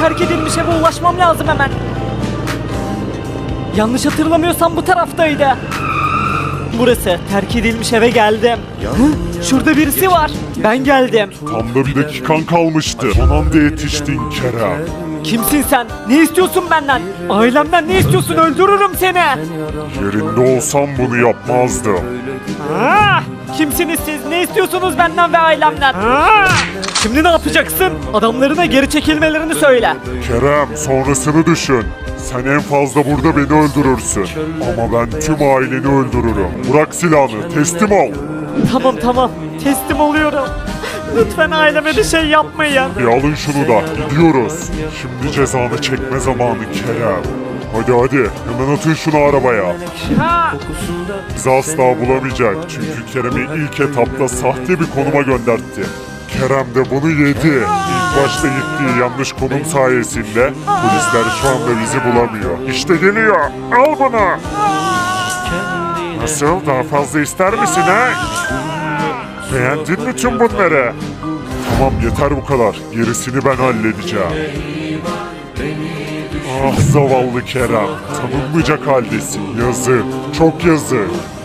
terk edilmiş eve ulaşmam lazım hemen. Yanlış hatırlamıyorsam bu taraftaydı. Burası terk edilmiş eve geldim. Hı? Şurada birisi var. Ben geldim. Tam da bir dakikan kalmıştı. Son anda yetiştin Kerem. Kimsin sen? Ne istiyorsun benden? Ailemden ne istiyorsun? Öldürürüm seni. Yerinde olsam bunu yapmazdım. Aa! Kimsiniz siz? Ne istiyorsunuz benden ve ailemden? Aa! Şimdi ne yapacaksın? Adamlarına geri çekilmelerini söyle. Kerem sonrasını düşün. Sen en fazla burada beni öldürürsün. Ama ben tüm aileni öldürürüm. Bırak silahını teslim ol. Tamam tamam. Teslim oluyorum. Lütfen aileme bir şey yapmayın. Bir alın şunu da gidiyoruz. Şimdi cezanı çekme zamanı Kerem. Hadi hadi hemen atın şunu arabaya. Bizi asla bulamayacak çünkü Kerem'i ilk etapta sahte bir konuma göndertti. Kerem de bunu yedi. İlk başta gittiği yanlış konum sayesinde polisler şu anda bizi bulamıyor. İşte geliyor. Al bunu. Nasıl? Daha fazla ister misin ha? Beğendin mi tüm bunları? Tamam yeter bu kadar. Gerisini ben halledeceğim. Ah zavallı Kerem. Tanınmayacak haldesin. Yazık. Çok yazık. Ah!